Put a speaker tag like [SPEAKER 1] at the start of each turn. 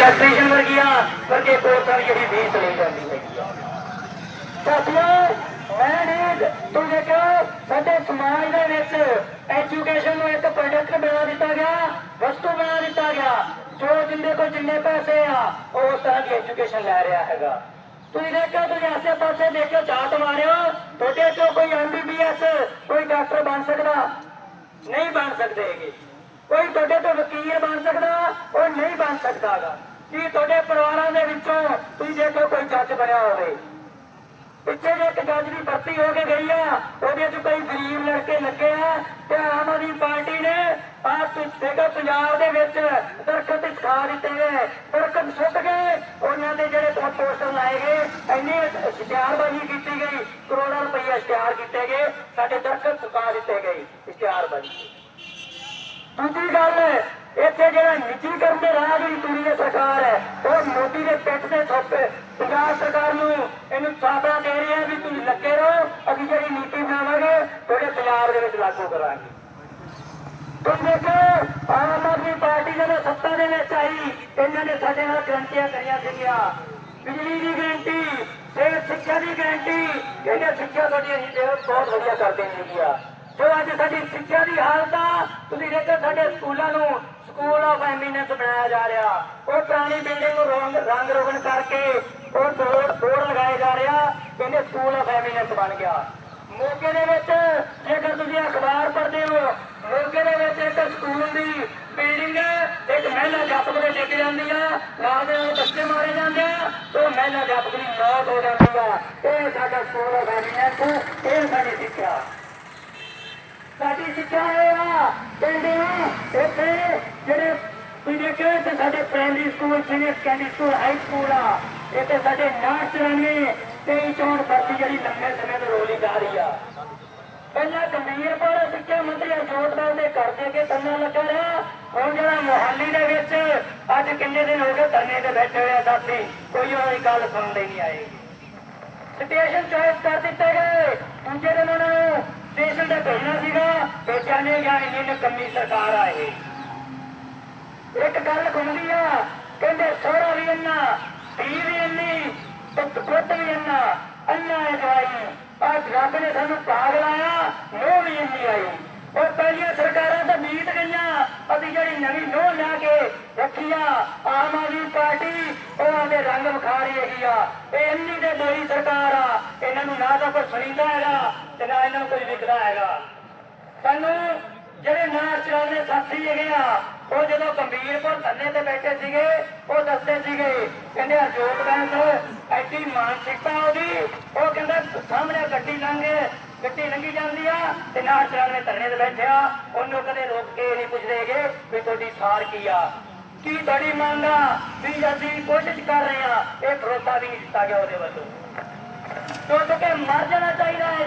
[SPEAKER 1] Electrician ਵਰਗੀਆਂ, ਵਰਗੇ ਕੋਰਸਾਂ ਦੀ ਜਿਹੜੀ ਫੀਸ ਲਈ ਜਾਂਦੀ ਹੈਗੀ ਸਾਥੀਓ, ਮੈਂ ਨਹੀਂ ਤੂੰ ਦੇਖੋ, ਸਾਡੇ ਸਮਾਜ ਦੇ ਵਿੱਚ ਐਜੂਕੇਸ਼ਨ ਨੂੰ ਇੱਕ ਪ੍ਰੋਡਕਟ ਬਣਾ ਦਿੱਤਾ ਗਿਆ, ਵਸਤੂ ਬਣਾ ਦਿੱਤਾ ਗਿਆ। ਜੋ ਜਿੰਦੇ ਕੋਲ ਜਿੰਨੇ ਪੈਸੇ ਆ, ਉਹ ਉਸ ਤਰ੍ਹਾਂ ਦੀ ਐਜੂਕੇਸ਼ਨ ਲੈ ਰਿਹਾ ਹੈਗਾ। ਤੁਸੀਂ ਦੇਖੋ ਤੁਸੀਂ ਆਸੇ ਪਾਸੇ ਦੇਖੋ ਝਾਤ ਮਾਰਿਓ, ਤੁਹਾਡੇ ਚੋਂ ਕੋਈ ਐਮਬੀਬੀਐਸ ਕੋਈ ਡਾਕਟਰ ਬਣ ਸਕਦਾ? ਨਹੀਂ ਬਣ ਸਕਦੇ ਕੋਈ ਤੁਹਾਡੇ ਤੋਂ ਵਕੀਲ ਬਣ ਸਕਦਾ, ਉਹ ਨਹੀਂ ਬਣ ਸਕਦਾਗਾ ਕੀ ਤੁਹਾਡੇ ਪਰਿਵਾਰਾਂ ਦੇ ਵਿੱਚੋਂ ਤੁਸੀਂ ਦੇਖੋ ਕੋਈ ਜੱਜ ਬਣਿਆ ਹੋਵੇ? ਪਿੱਛੇ ਜੇ ਇੱਕ ਜੱਜ ਦੀ ਭਰਤੀ ਹੋ ਕੇ ਗਈ ਆ, ਉਹਦੇ ਚ ਕਈ ਗਰੀਬ ਲੜਕੇ ਲੱਗੇ ਆ ਤੇ ਆਮ ਆਦਮੀ ਪਾਰਟੀ ਨੇ ਆ ਦੇਖੋ ਪੰਜਾਬ ਦੇ ਵਿੱਚ ਦਰਖਤ ਸਿਖਾ ਦਿੱਤੇ ਗਏ ਦਰਖਤ ਸੁੱਟ ਗਏ ਉਹਨਾਂ ਦੇ ਜਿਹੜੇ ਪੋਸਟਰ ਲਾਏ ਗਏ, ਇੰਨੀ ਇਸ਼ਤਿਹਾਰਬਾਜ਼ੀ ਕੀਤੀ ਗਈ, ਕਰੋੜਾਂ ਰੁਪਏ ਇਸ਼ਤਿਹਾਰ ਕੀਤੇ ਗਏ, ਸਾਡੇ ਦਰਖਤ ਸੁਕਾ ਦਿੱਤੇ ਗਏ ਇਸ਼ਤਿਹਾਰਬਾਜ਼ੀ ਦੂਜੀ ਗੱਲ ਇੱਥੇ ਜਿਹੜਾ ਨਿੱਜੀਕਰਨ ਦੇ ਰਾਹ ਜਿਹੜੀ ਤੁਰੀ ਹੈ ਸਰਕਾਰ ਹੈ, ਉਹ ਮੋਦੀ ਦੇ ਪਿੱਠ ਤੇ ਥੋਪੇ ਪੰਜਾਬ ਸਰਕਾਰ ਨੂੰ ਇਹਨੂੰ ਸਾਬਰਾ ਦੇ ਰਹੀ ਹੈ ਵੀ ਤੁਸੀਂ ਲੱਗੇ ਰਹੋ, ਅਸੀਂ ਜਿਹੜੀ ਨੀਤੀ ਬਣਾਵਾਂਗੇ ਤੁਹਾਡੇ ਪੰਜਾਬ ਦੇ ਵਿੱਚ ਲਾਗੂ ਕਰਾਂਗੇ। ਤੁਸੀਂ ਦੇਖੋ, ਆਮ ਆਦਮੀ ਪਾਰਟੀ ਜਦੋਂ ਸੱਤਾ ਦੇ ਵਿੱਚ ਆਈ, ਇਹਨਾਂ ਨੇ ਸਾਡੇ ਨਾਲ ਗਰੰਟੀਆਂ ਕਰੀਆਂ ਸੀਗੀਆਂ। ਬਿਜਲੀ ਦੀ ਗਰੰਟੀ, ਸਿਹਤ ਸਿੱਖਿਆ ਦੀ ਗਰੰਟੀ ਕਹਿੰਦੇ ਸਿੱਖਿਆ ਤੁਹਾਡੀ ਅਸੀਂ ਬਹੁਤ ਵਧੀਆ ਕਰਦੇ ਨੇ ਜੋ ਅੱਜ ਸਾਡੀ ਸਿੱਖਿਆ ਦੀ ਹਾਲਤ ਆ, ਤੁਸੀਂ ਦੇਖੋ ਸਾਡੇ ਸਕੂਲਾਂ ਨੂੰ ਸਕੂਲ ਆਫ ਐਮੀਨੈਂਸ ਬਣਾਇਆ ਜਾ ਰਿਹਾ। ਉਹ ਪੁਰਾਣੀ ਬਿਲਡਿੰਗ ਨੂੰ ਰੰਗ ਰੰਗ ਰੋਗਨ ਕਰਕੇ ਉਹ ਬੋਰਡ ਬੋਰਡ ਲਗਾਏ ਜਾ ਰਿਹਾ ਕਹਿੰਦੇ ਸਕੂਲ ਆਫ ਐਮੀਨੈਂਸ ਬਣ ਗਿਆ। ਮੋਗੇ ਦੇ ਵਿੱਚ, ਜੇਕਰ ਤੁਸੀਂ ਅਖਬਾਰ ਪੜ੍ਹਦੇ ਹੋ ਮੋਗੇ ਦੇ ਵਿੱਚ ਇੱਕ ਸਕੂਲ ਦੀ ਬਿਲਡਿੰਗ ਇੱਕ ਮਹਿਲਾ ਅਧਿਆਪਕ ਦੇ ਡਿੱਗ ਜਾਂਦੀ ਆ, ਨਾਲ ਦੇ ਨਾਲ ਬੱਚੇ ਮਾਰੇ ਜਾਂਦੇ ਆ, ਉਹ ਮਹਿਲਾ ਅਧਿਆਪਕ ਦੀ ਮੌਤ ਹੋ ਜਾਂਦੀ ਆ। ਇਹ ਸਾਡਾ ਸਕੂਲ ਆਫ ਐਮੀਨੈਂਸ ਇਹ ਸਾਡੀ ਸਿੱਖਿਆ। ਸਿੱਖਿਆ ਇਹ ਕਹਿੰਦੇ ਇੱਥੇ ਜਿਹੜੇ ਤੁਸੀਂ ਦੇਖੋ ਤੇ ਸਾਡੇ primary school senior secondary school high school ਆ। ਇੱਥੇ ਸਾਡੇ 994 23 ਚੋਣ ਭਰਤੀ ਜਿਹੜੀ ਲੰਮੇ ਸਮੇਂ ਤੋਂ ਰੋਲੀ ਜਾ ਰਹੀ ਆ। ਪਹਿਲਾਂ ਗੰਭੀਰ ਪਰ ਸਿੱਖਿਆ ਮੰਤਰੀ ਅਜੋਤ ਰਾਓ ਦੇ ਘਰ ਦੇ ਅੱਗੇ ਧਰਨਾ ਲੱਗਾ ਰਿਹਾ। ਹੁਣ ਜਿਹੜਾ ਮੁਹਾਲੀ ਦੇ ਵਿੱਚ ਅੱਜ ਕਿੰਨੇ ਦਿਨ ਹੋ ਗਏ ਧਰਨੇ ਤੇ ਬੈਠੇ ਹੋਏ ਆ ਸਾਥੀ, ਕੋਈ ਉਹਨਾਂ ਦੀ ਗੱਲ ਸੁਣਦੇ ਨਹੀਂ ਆਏ। ਸਟੇਸ਼ਨ ਚੋਇਸ ਕਰ ਦਿੱਤੇ ਗਏ ਦੂਜੇ ਦਿਨ ਉਹਨਾਂ ਨੂੰ ਸਟੇਸ਼ਨ ਭੇਜਣਾ ਸੀਗਾ ਭੇਜਿਆ ਨਹੀਂ ਗਿਆ ਇੰਨੀ ਨਕਮੀ ਸਰਕਾਰ ਆ ਇਹ ਇੱਕ ਗੱਲ ਘੁੰਮਦੀ ਆ, ਕਹਿੰਦੇ ਸੋਹਰਾ ਵੀ ਇੰਨਾ, ਧੀ ਵੀ ਇੰਨੀ, ਪੁੱਤ ਪੁੱਤ ਵੀ ਇੰਨਾ, ਅੰਨਾ ਹੈ ਜਵਾਈ। ਅੱਜ ਰੱਬ ਨੇ ਸਾਨੂੰ ਭਾਗ ਲਾਇਆ ਨੋ ਵੀ ਇੰਨੀ ਆਈ। ਉਹ ਪਹਿਲੀਆਂ ਸਰਕਾਰਾਂ ਤਾਂ ਬੀਤ ਗਈਆਂ, ਅਸੀਂ ਜਿਹੜੀ ਨਵੀਂ ਨੋ ਲਿਆ ਕੇ ਰੱਖੀ ਆਮ ਆਦਮੀ ਪਾਰਟੀ, ਉਹਨਾਂ ਦੇ ਰੰਗ ਵਿਖਾ ਰਹੀ ਹੈਗੀ ਆ। ਇਹ ਇੰਨੀ ਦੇ ਬੜੀ ਸਰਕਾਰ ਆ ਨਾ ਤਾਂ ਕੋਈ ਸੁਣੀਦਾ ਹੈਗਾ ਤੇ ਨਾ ਇਹਨਾਂ ਨੂੰ ਕੋਈ ਵਿਕਦਾ ਹੈਗਾ। ਸਾਨੂੰ ਜਿਹੜੇ ਨਾਚ ਚਲਾਉਂਦੇ ਸਾਥੀ ਹੈਗੇ ਆ, ਉਹ ਜਦੋਂ ਗੰਭੀਰਪੁਰ ਧਰਨੇ ਤੇ ਬੈਠੇ ਸੀਗੇ, ਉਹ ਦੱਸਦੇ ਸੀਗੇ, ਕਹਿੰਦੇ ਅਜੋਤ ਬੈਂਸ ਐਡੀ ਮਾਨਸਿਕਤਾ ਉਹਦੀ, ਉਹ ਕਹਿੰਦਾ ਸਾਹਮਣੇ ਗੱਡੀ ਲੰਘੇ ਗੱਡੀ ਲੰਘੀ ਜਾਂਦੀ ਆ ਤੇ ਨਾਚ ਚਲਾਉਂਦੇ ਧਰਨੇ ਤੇ ਬੈਠਿਆ ਉਹਨੂੰ ਕਦੇ ਰੋਕ ਕੇ ਨਹੀਂ ਪੁੱਛਦੇਗੇ ਵੀ ਤੁਹਾਡੀ ਸਾਰ ਕੀ ਆ। ਕੀ ਤੁਹਾਡੀ ਮੰਗ ਆ? ਵੀ ਅਸੀਂ ਕੋਸ਼ਿਸ਼ ਕਰ ਰਹੇ ਆ, ਇਹ ਭਰੋਸਾ ਵੀ ਦਿੱਤਾ ਗਿਆ ਉਹਦੇ ਵੱਲੋਂ। ਟੁੱਟ ਕੇ ਮਰ ਜਾਣਾ ਚਾਹੀਦਾ ਹੈ